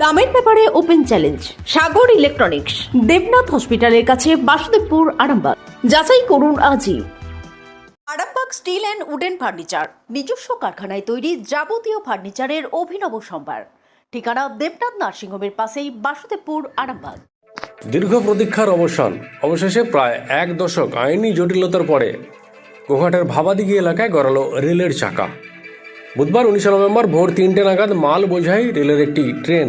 দামের ব্যাপারে open challenge, Sagar electronics, Debnath হসপিটালের কাছে বাসুদেবপুর, আরামবাগ। যাচাই করুন আজই। Arambagh steel and wooden furniture, নিজস্ব কারখানায় তৈরি যাবতীয় ফার্নিচারের অভিনব সম্ভার। ঠিকানা দেবনাথ নার্সিংহোমের পাশেই বাসুদেবপুর, আরামবাগ। দীর্ঘ প্রতীক্ষার অবসান, অবশেষে প্রায় এক দশক আইনি জটিলতার পরে গোঘাটের ভাবাদিঘি এলাকায় গড়ালো রেলের চাকা। বুধবার উনিশে নভেম্বর ভোর তিনটে নাগাদ মাল বোঝাই রেলের একটি ট্রেন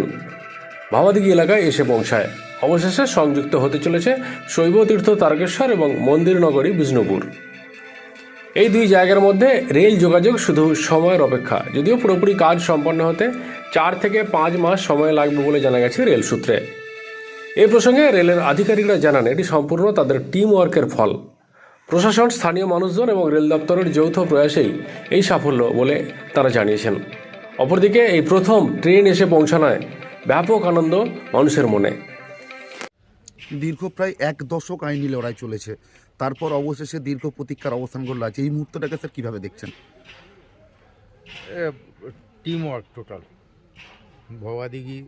ভাবাদিঘি এলাকায় এসে পৌঁছায়। অবশেষে সংযুক্ত হতে চলেছে শৈবতীর্থ তারকেশ্বর এবং মন্দির নগরী বিষ্ণুপুর। এই দুই জায়গার মধ্যে রেল যোগাযোগ শুধু সময়ের অপেক্ষা, যদিও পুরোপুরি কাজ সম্পন্ন হতে চার থেকে পাঁচ মাস সময় লাগবে বলে জানা গেছে রেল সূত্রে। এই প্রসঙ্গে রেলের আধিকারিকরা জানান, এটি সম্পূর্ণ তাদের টিম ওয়ার্কের ফল। প্রশাসন স্থানীয় মানুষজন এবং রেল দপ্তরের যৌথ প্রয়াসেই এই সাফল্য বলে তারা জানিয়েছেন। অপরদিকে এই প্রথম ট্রেন এসে পৌঁছানোয় ব্যাপক আনন্দ মানুষের মনে। দীর্ঘ প্রায় এক দশক আইনি লড়াই চলেছে। তারপর অবশেষে দীর্ঘ প্রতীক্ষার অবস্থান করল আছে এই মুহূর্তটাকে স্যার কীভাবে দেখছেন? টিম ওয়ার্ক টোটাল ভবাদিঘি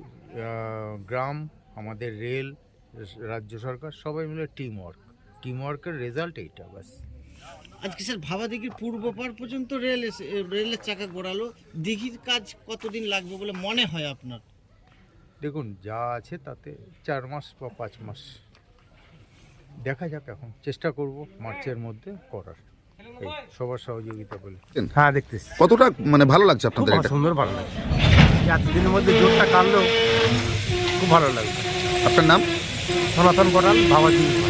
গ্রাম আমাদের রেল রাজ্য সরকার সবাই মিলে টিম ওয়ার্ক টিম ওয়ার্কের রেজাল্ট এইটা ব্যাস। আজকে স্যার ভাবাদিঘির পূর্ব পার পর্যন্ত রেল এসে- রেলের চাকা ঘোরালো দিঘির কাজ কতদিন লাগবে বলে মনে হয় আপনার? দেখুন যা আছে তাতে চার মাস বা পাঁচ মাস। দেখা যাক এখন চেষ্টা করব মার্চের মধ্যে করার। এই সবার সহযোগিতা বলে। হ্যাঁ দেখতেছি। কতটা মানে ভালো লাগছে আপনাদের এটা? সুন্দর ভালো লাগে এতদিনের মধ্যে জোরটা কাটলেও খুব ভালো লাগবে। আপনার নাম? সনাতন করাল ভাবাদিঘি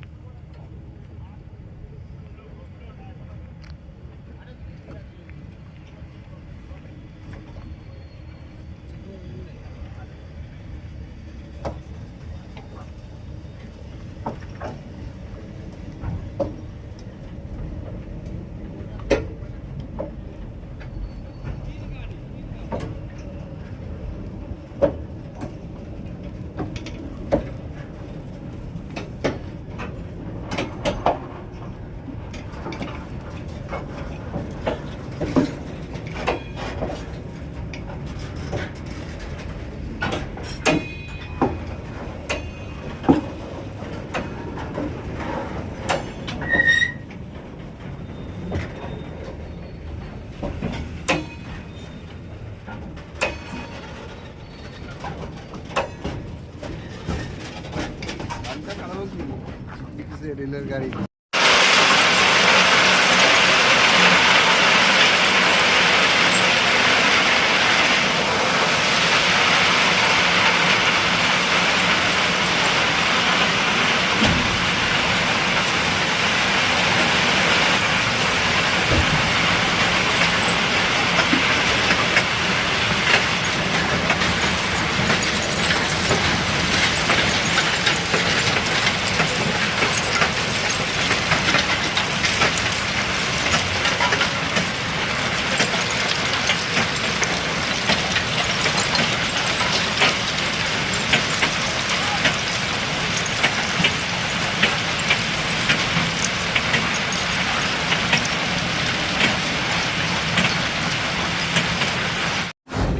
রেলের গাড়ি